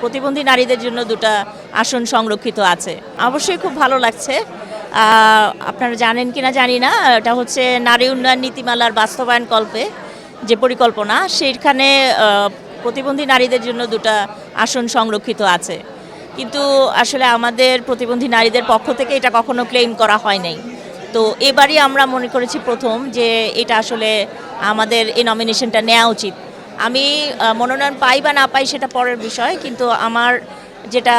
প্রতিবন্ধী নারীদের জন্য দুটো আসন সংরক্ষিত আছে। অবশ্যই খুব ভালো লাগছে। আপনারা জানেন কিনা জানি না, এটা হচ্ছে নারী উন্নয়ন নীতিমালার বাস্তবায়ন কল্পে যে পরিকল্পনা, সেইখানে প্রতিবন্ধী নারীদের জন্য দুটো আসন সংরক্ষিত আছে। কিন্তু আসলে আমাদের প্রতিবন্ধী নারীদের পক্ষ থেকে এটা কখনো ক্লেম করা হয় নাই। তো এবারই আমরা মনে করেছি প্রথম যে এটা আসলে আমাদের এই নমিনেশনটা নেওয়া উচিত। আমি মনোনয়ন পাই বা না পাই সেটা পরের বিষয়, কিন্তু আমার যেটা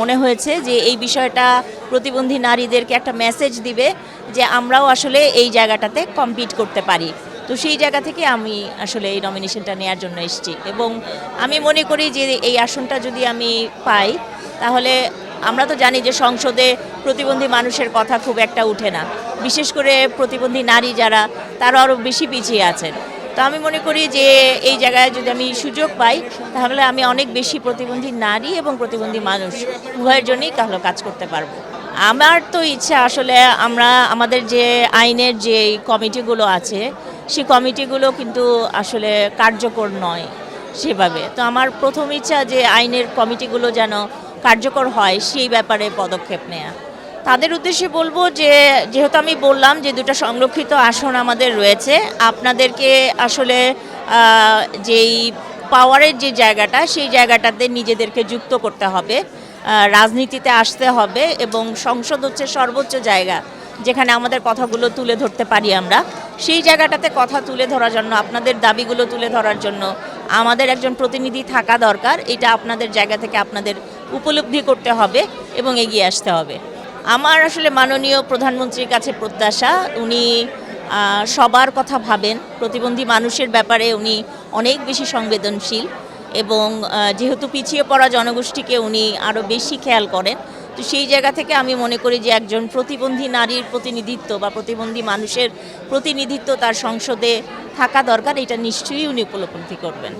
মনে হয়েছে যে এই বিষয়টা প্রতিবন্ধী নারীদেরকে একটা মেসেজ দিবে যে আমরাও আসলে এই জায়গাটাতে কম্পিট করতে পারি। তো সেই জায়গা থেকে আমি আসলে এই নমিনেশনটা নেওয়ার জন্য এসেছি। এবং আমি মনে করি যে এই আসনটা যদি আমি পাই, তাহলে আমরা তো জানি যে সংসদে প্রতিবন্ধী মানুষের কথা খুব একটা উঠে না। বিশেষ করে প্রতিবন্ধী নারী যারা, তারা আরও বেশি পিছিয়ে আছেন। তো আমি মনে করি যে এই জায়গায় যদি আমি সুযোগ পাই, তাহলে আমি অনেক বেশি প্রতিবন্ধী নারী এবং প্রতিবন্ধী মানুষ উভয়ের জন্যই তাহলে কাজ করতে পারব। আমার তো ইচ্ছা আসলে আমরা, আমাদের যে আইনের যে কমিটিগুলো আছে, সেই কমিটিগুলো কিন্তু আসলে কার্যকর নয় সেভাবে। তো আমার প্রথম ইচ্ছা যে আইনের কমিটিগুলো যেন কার্যকর হয়, সেই ব্যাপারে পদক্ষেপ নেওয়া তাদের উদ্দেশ্যে বলব যে, যেহেতু আমি বললাম যে দুটো সংরক্ষিত আসন আমাদের রয়েছে, আপনাদেরকে আসলে যেই পাওয়ারের যে জায়গাটা, সেই জায়গাটাতে নিজেদেরকে যুক্ত করতে হবে রাজনীতিতে আসতে হবে এবং সংসদ হচ্ছে সর্বোচ্চ জায়গা, যেখানে আমাদের কথাগুলো তুলে ধরতে পারি আমরা। সেই জায়গাটাতে কথা তুলে ধরার জন্য, আপনাদের দাবিগুলো তুলে ধরার জন্য আমাদের একজন প্রতিনিধি থাকা দরকার। এটা আপনাদের জায়গা থেকে আপনাদের উপলব্ধি করতে হবে এবং এগিয়ে আসতে হবে। আমার আসলে মাননীয় প্রধানমন্ত্রীর কাছে প্রত্যাশা, উনি সবার কথা ভাবেন, প্রতিবন্ধী মানুষের ব্যাপারে উনি অনেক বেশি সংবেদনশীল এবং যেহেতু পিছিয়ে পড়া জনগোষ্ঠীকে উনি আরও বেশি খেয়াল করেন, তো সেই জায়গা থেকে আমি মনে করি যে একজন প্রতিবন্ধী নারীর প্রতিনিধিত্ব বা প্রতিবন্ধী মানুষের প্রতিনিধিত্ব তার সংসদে থাকা দরকার, এটা নিশ্চয়ই উনি উপলব্ধি করবেন।